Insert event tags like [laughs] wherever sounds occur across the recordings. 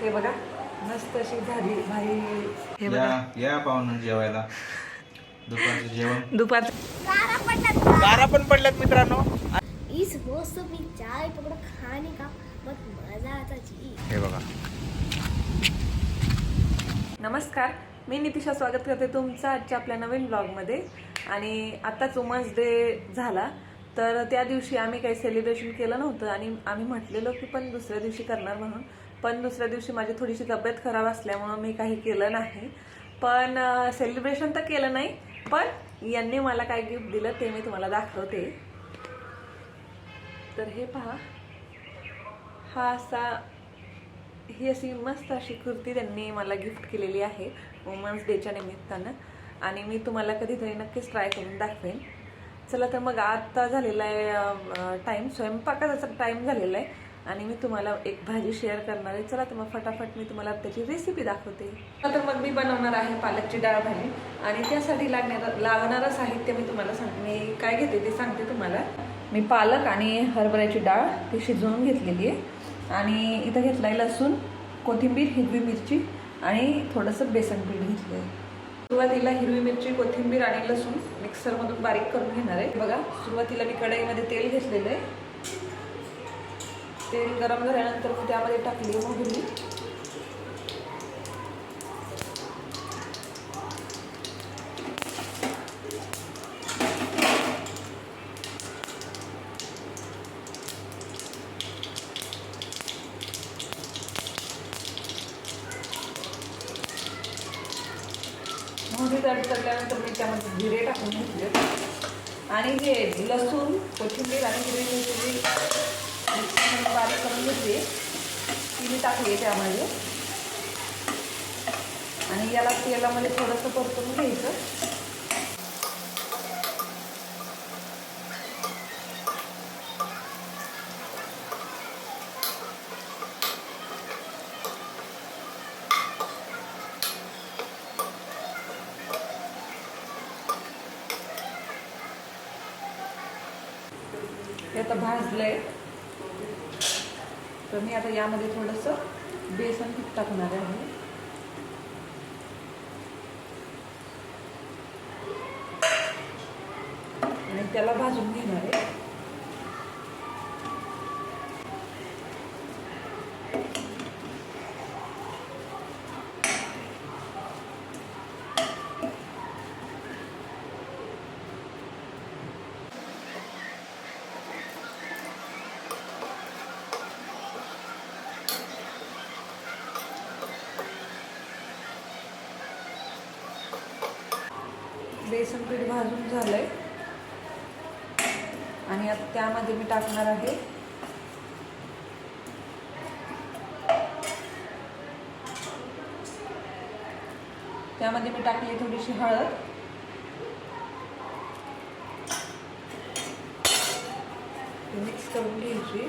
हे बघा मस्त अशी झाली भारी. हे या बघा. या पाहुणं जेवायला. दुपारचं जेवण. दुपार गारा पण पडल्यात मित्रांनो. इस मौसम में चाय पकौड़ा खाने का बहुत मजा आता जी. हे बघा. नमस्कार मी नितिशा स्वागत करते तुमचं आजच्या आपल्या नवीन ब्लॉगमध्ये आणि आत्ताच वुमन्स डे झाला तर त्या दिवशी आम्ही काही सेलिब्रेशन केलं नव्हतं आणि आम्ही म्हटलेलो की पण दुसऱ्या दिवशी करणार म्हणून. पण दुसऱ्या दिवशी माझी थोडीशी तब्येत खराब असल्यामुळं मी काही केलं नाही. पण सेलिब्रेशन तर केलं नाही पण यांनी मला काय गिफ्ट दिलं ते मी तुम्हाला दाखवते. तर हे पहा. हा असा ही अशी मस्त अशी कुर्ती त्यांनी मला गिफ्ट केलेली आहे वुमन्स डेच्या निमित्तानं. आणि मी तुम्हाला कधीतरी नक्कीच ट्राय करून दाखवेन. चला तर मग आता झालेला आहे टाईम स्वयंपाकाचा टाईम झालेला आहे. आणि मी तुम्हाला एक भाजी शेअर करणार आहे. चला तर मग फटाफट मी तुम्हाला त्याची रेसिपी दाखवते. तर मग मी बनवणार आहे पालकची डाळ भाजी. आणि त्यासाठी लागणार लागणारं साहित्य मी तुम्हाला सांग मी काय घेते ते सांगते तुम्हाला. मी पालक आणि हरभऱ्याची डाळ ती शिजवून घेतलेली आहे. आणि इथं घेतलं आहे लसूण कोथिंबीर हिरवी मिरची आणि थोडंसं बेसन पीठ घेतलं आहे सुरुवातीला हिरवी मिरची कोथिंबीर आणि लसूण मिक्सरमधून बारीक करून घेणार आहे. बघा सुरुवातीला मी कढईमध्ये तेल घेतलेलं आहे. तेल गरम झाल्यानंतर मी त्यामध्ये टाकली मोहरी. मोहरी तडतडल्यानंतर मी त्यामध्ये जिरे टाकून घेतले आणि हे लसूण कोथिंबीर आणि हिरवी मिरची बारीक करून घेतली. ती मी टाकली त्यामध्ये. आणि याला तेलामध्ये थोडंसं परतून घ्यायचं. हे आता भाजलंय. तर मी आता यामध्ये थोडंसं बेसन पीठ टाकणार आहे. आणि त्याला भाजून घेणार आहे. बेसन पीठ भाजून झालं आहे आणि आता त्यामध्ये मी टाकणार आहे त्यामध्ये मी टाकली थोडीशी हळद. मिक्स करून घ्यायची.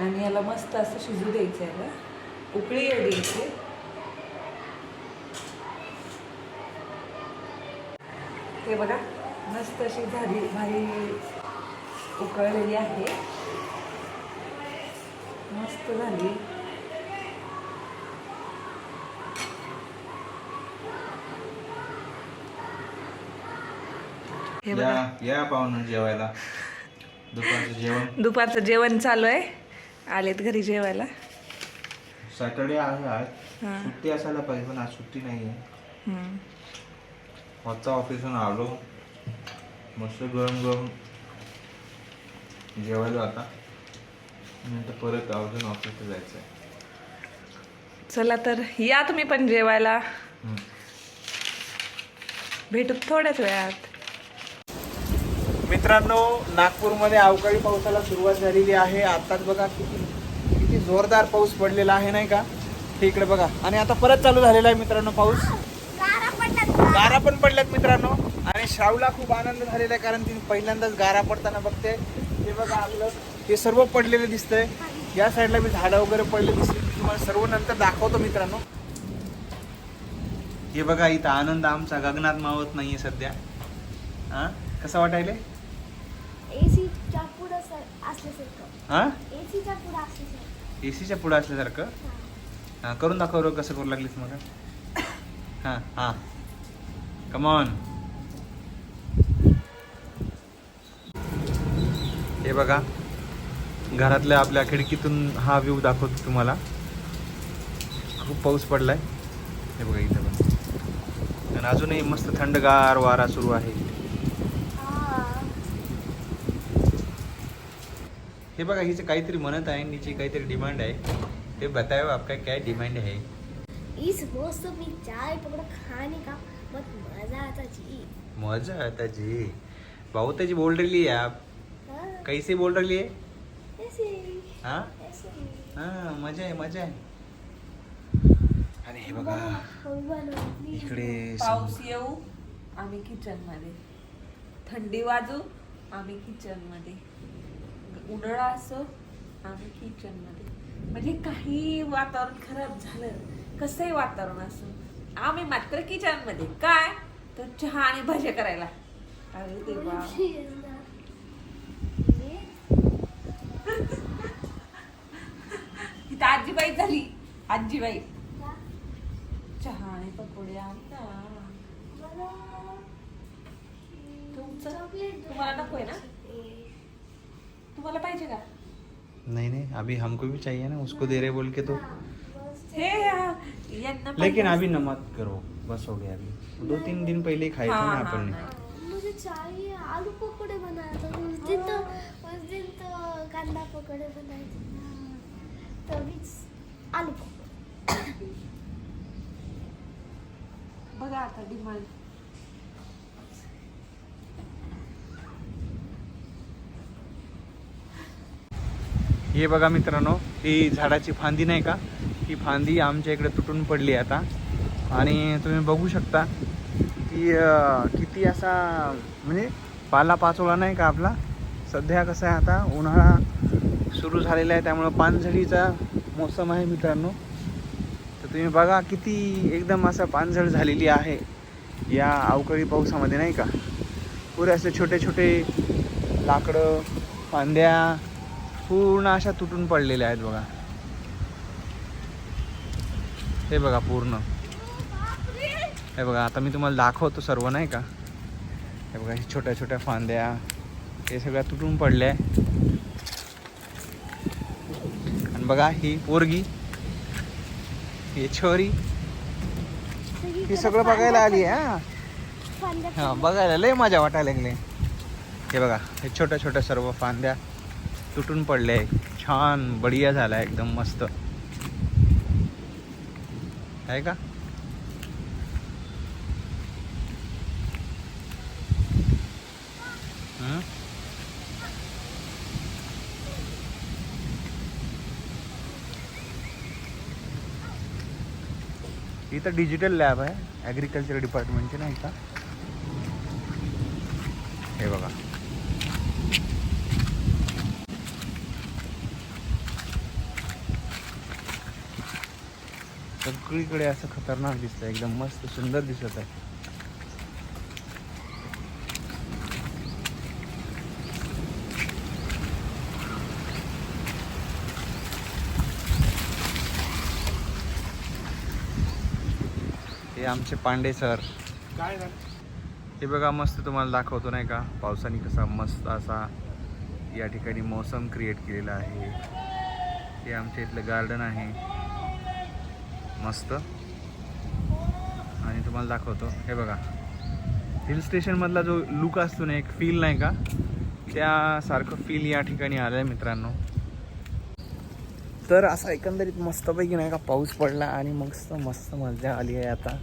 आणि याला मस्त असं शिजू द्यायचं आहे याला. उकळी येऊ द्यायची. हे बघा मस्त अशी झाली भारी उकळलेली आहे. मस्त झाली. हे बघा. या या पाहुणं जेवायला. दुपारचं जेवण. दुपारचं जेवण चालू आहे. आलेत घरी जेवायला. सॅटर्डे आहे आज. हां. सुट्टी असायला पाहिजे पण आज सुट्टी नाही आहे. हम्म. वाजता ऑफिसहून आलो. मस्त गरम गरम जेवायला आता. नंतर परत अजून ऑफिसला जायचं आहे चला तर या तुम्ही पण जेवायला. भेटू थोड्याच वेळात. मित्रांनो नागपूरमध्ये अवकाळी पावसाला सुरुवात झालेली आहे. आताच बघा किती किती जोरदार पाऊस पडलेला आहे नाही का? हे इकडे बघा. आणि आता परत चालू झालेला आहे मित्रांनो पाऊस. गारा पण पडल्यात मित्रांनो. आणि श्रावला खूप आनंद झालेला आहे कारण तिने पहिल्यांदाच गारा पडताना बघते. हे बघा आपलं हे सर्व पडलेलं दिसतंय. या साईडला मी झाडं वगैरे पडले दिसले मी तुम्हाला सर्व नंतर दाखवतो मित्रांनो. हे बघा इथं आनंद आमचा गगनात मावत नाहीये सध्या. हा? कसं वाटायले एसीच्या पुढं सर- असल्यासारखं हा? एसीच्या पुढं असल्यासारखं. एसीच्या पुढे असल्यासारखं? हा. हा करून दाखव रो कसं करू लागलीस मग. हा हा. कमॉन हे बघा घरातल्या आपल्या खिडकीतून हा व्ह्यू दाखवतो तुम्हाला. खूप पाऊस पडलाय. हे बघा इथं पण. आणि अजूनही मस्त थंडगार वारा सुरू आहे हा. हे बघा हिचं काहीतरी म्हणत आहे हिची काहीतरी डिमांड आहे. ते बताओ आपका क्या डिमांड है इस मौसम में चाय पकौड़ा खाने का बहुत मजा आता जी। मजा आता जी। बहुत जी बोल रही है आप। हाँ, कैसे बोल रही है? ऐसे। हाँ? हाँ मजा आहे मजा आहे आणि हे बघा. इकडे पाऊस येऊ आम्ही किचनमध्ये. थंडी वाजू आम्ही किचनमध्ये. उन्हाळा असो आम्ही किचनमध्ये म्हणजे काही वातावरण खराब झालं कसंही वातावरण असो आम्ही मात्र किचनमध्ये काय? तर चहा आणि भजे करायला. अरे देवा. [laughs] इथं आजीबाई झाली. आजीबाई? चहा आणि पकोडे आणता. तुमचं? तुम्हाला नकोय ना? तुम्हाला पाहिजे का? नहीं नहीं अभी हमको भी चाहिए ना उसको दे रहे बोल के तो। हाँ, यांना लेकिन अभी न मत करो बस हो गया अभी। दो तीन दिन पहले ही खाए थे ना हाँ, अपन ने। मुझे चाहिए आलू पकोड़े बनाया था उस दिन तो उस दिन तो कांदा पकोड़े बनाए थे। ना तभी आलू पकोड़े। बघा आता डिमांड हे बघा मित्रांनो ही झाडाची फांदी नाही का? ही फांदी आमच्या इकडे तुटून पडली आता. आणि तुम्ही बघू शकता की किती असा म्हणजे पाला पाचोळा नाही का आपला? सध्या कसं आहे आता उन्हाळा सुरू झालेला आहे त्यामुळं पानझडीचा मोसम आहे मित्रांनो. तर तुम्ही बघा किती एकदम असं पानझड झालेली आहे या अवकाळी पावसामध्ये नाही का? पुरे असे छोटे छोटे लाकडं फांद्या पूर्ण अशा तुटून पडलेल्या आहेत बघा. हे बघा पूर्ण. हे बघा आता मी तुम्हाला दाखवतो सर्व नाही का? हे बघा ही छोट्या छोट्या फांद्या हे सगळ्या तुटून पडल्या. आणि बघा ही पोरगी ही छोरी ही सगळं बघायला आली हा? हा बघायला लय मजा वाटायला लागली. हे बघा हे छोट्या छोट्या सर्व फांद्या. तुटून पडले. छान बढिया झाला एकदम मस्त. आहे का? इथं डिजिटल लॅब आहे. ॲग्रिकल्चर डिपार्टमेंटचे नाही का? हे बघा. सगळीकडे असं खतरनाक दिसतंय एकदम मस्त सुंदर दिसत आहे. हे आमचे पांडे सर. काय हे बघा मस्त तुम्हाला दाखवतो नाही का? पावसाने कसा मस्त असा या ठिकाणी मोसम क्रिएट केलेला आहे. हे आमच्या इथलं गार्डन आहे. मस्त. आणि तुम्हाला दाखवतो. हे बघा. हिल स्टेशनमधला जो लुक असतो ना एक फील नाही का? त्यासारखं फील या ठिकाणी आलं आहे मित्रांनो. तर असा एकंदरीत मस्तपैकी नाही का पाऊस पडला आणि मस्त मस्त मजा आली आहे आता.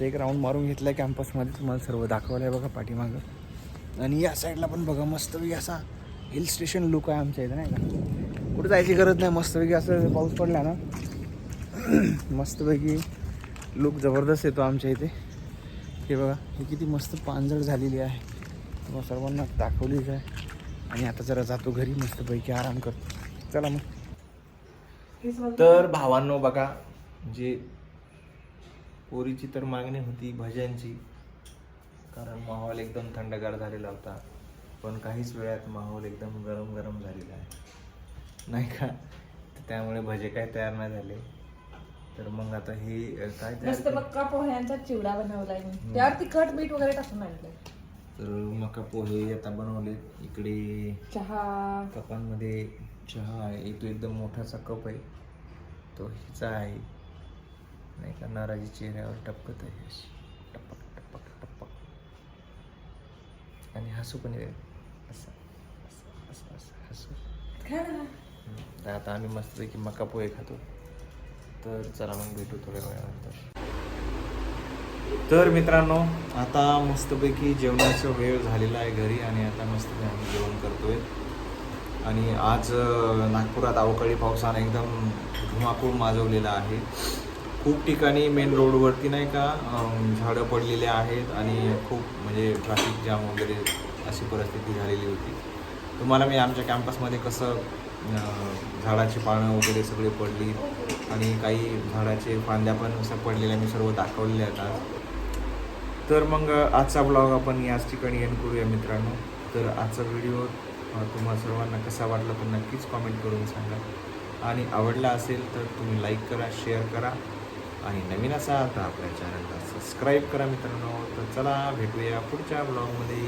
एक राऊंड मारून घेतला आहे कॅम्पसमध्ये तुम्हाला सर्व दाखवलं आहे बघा पाठीमागं. आणि या साईडला पण बघा मस्तपैकी असा हिल स्टेशन लुक आहे आमच्या इथं नाही का? कुठं जायची गरज नाही मस्तपैकी असं पाऊस पडला ना. मस्तपैकी लुक जबरदस्त येतो आमच्या इथे. हे बघा ही किती मस्त पानझड झालेली आहे. तुम्हाला सर्वांना दाखवलीच आहे. आणि आता जरा जातो घरी मस्तपैकी आराम करतो. चला मग. तर भावांनो बघा जे पोरीची तर मागणी होती भज्यांची कारण माहोल एकदम थंडगार झालेला होता. पण काहीच वेळात माहोल एकदम गरम गरम झालेला आहे. नाही का? त्यामुळे भजे काय तयार नाही झाले. तर मग आता हे काय मस्त? मक्का पोह्यांचा चिवडा बनवलाय मी. त्यावर तिखट मीठ वगैरे टाकून आणलंय. तर मका पोहे आता बनवले इकडे चहा. कपांमध्ये चहा आहे. तो एकदम मोठासा कप आहे. तो हिचा आहे. नाही का नाराजी चेहऱ्यावर टपकत आहे. अशी टपक टपक टपक. आणि हसू पण येईल. असं असं असं असं हसू. खा ना. हम्म. तर आता आम्ही मस्तपैकी मका पोहे खातो. तर चला मग भेटू थोड्या वेळानंतर. तर मित्रांनो आता मस्तपैकी जेवणाचा वेळ झालेला आहे घरी आणि आता मस्तपैकी आम्ही जेवण करतोय. आणि आज नागपुरात अवकाळी पावसानं एकदम धुमाकूळ माजवलेला आहे. खूप ठिकाणी मेन रोडवरती नाही का झाडं पडलेले आहेत आणि खूप म्हणजे ट्रॅफिक जाम वगैरे अशी परिस्थिती झालेली होती. तुम्हाला मी आमच्या कॅम्पसमध्ये कसं झाडाची पानं वगैरे सगळे पडली आणि काही झाडाचे फांद्या पण असं पडलेल्या मी सर्व दाखवलेले आहेत आज. तर मग आजचा ब्लॉग आपण याच ठिकाणी एंड करूया मित्रांनो. तर आजचा व्हिडिओ तुम्हा सर्वांना कसा वाटला तर नक्कीच कॉमेंट करून सांगा. आणि आवडला असेल तर तुम्ही लाईक करा शेअर करा. आणि नवीन असाल तर आपल्या चॅनलला सबस्क्राईब करा मित्रांनो. तर चला भेटूया पुढच्या ब्लॉगमध्ये